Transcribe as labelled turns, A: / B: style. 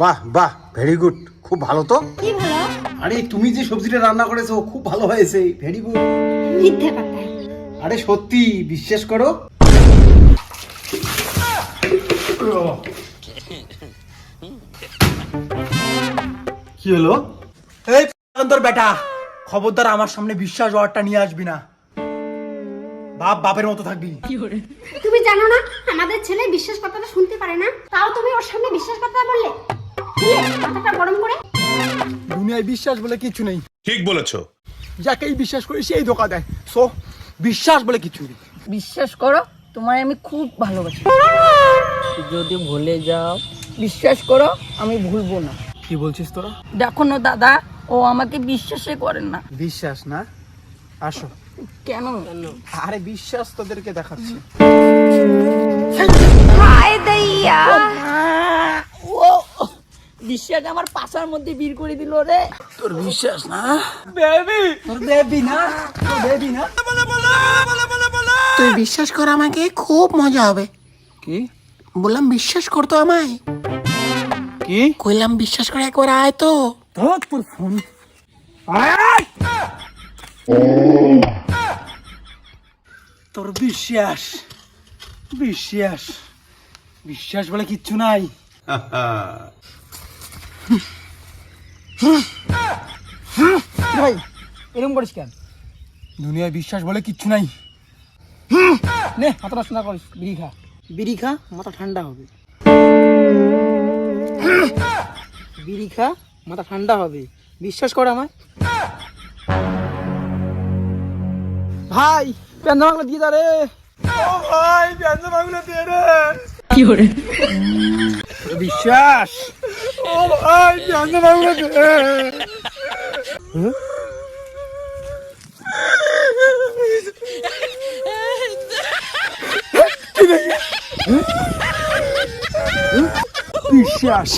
A: বাহ বাহ very good খুব ভালো তো?
B: কি ভালো?
A: আরে তুমি যে সবজিটা রান্না করেছ খুব ভালো হয়েছে ভেরি গুড
B: মিথ্যে কথা।
A: আরে সত্যি বিশ্বাস করো।
C: কি হলো? এই তোর বেটা খবরদার আমার সামনে বিশ্বাস ওয়ার্ডটা নিয়ে আসবি না। বাপ বাপের মতো থাকবি।
B: তুমি জানো না আমাদের ছেলে বিশ্বাস কথাটা শুনতে পারে না? তাও তুমি ওর সামনে বিশ্বাস কথা বললে? মাথাটা গরম করে।
C: দুনিয়ায় বিশ্বাস বলে কিছু নেই।
D: ঠিক বলেছ।
C: যাকেই বিশ্বাস করি সেই ধোকা দেয়। সো বিশ্বাস বলে কিছু নেই।
E: বিশ্বাস করো তোমায় আমি খুব ভালোবাসি। যদি ভুলে যাও। বিশ্বাস করো আমি ভুলবো না।
C: কি বলছিস তোরা?
E: দেখো না দাদা ও আমাকে বিশ্বাসই করেন না।
C: বিশ্বাস না? আসো।
E: কেন?
C: আরে বিশ্বাস তোদেরকে দেখাচ্ছি।
E: হায় দইয়া। বিশ্বাস আমার পাশার মধ্যে বীর করে দিল রে।
C: তোর বিশ্বাস না? বেবি। তোর বেবি না? তোর বেবি না?
F: তুই বিশ্বাস কর আমাকে খুব মজা হবে।
C: কি?
F: বললাম বিশ্বাস করতো আমায়।
C: কি?
F: কইলাম বিশ্বাস করে একবার আয় তো।
C: তোর তোর ফোন। তোর বিশ্বাস বিশ্বাস। বিশ্বাস বলে কিচ্ছু নাই। ভাই এরকম করিস কেন? দুনিয়ায় বিশ্বাস বলে কিচ্ছু নাই। নে মাথা নষ্ট না করিস বিড়ি খা। বিড়ি খা মাথা ঠান্ডা হবে। বিড়ি খা মাথা ঠান্ডা হবে। বিশ্বাস কর আমায়। ভাই পেন্দা বাংলা দিয়ে দাঁড়ে ও ভাই পেন্দা বাংলা দিয়ে রে
E: কি করে
C: বিশ্বাস। ও ভাই পেন্দা বাংলা দে বিশ্বাস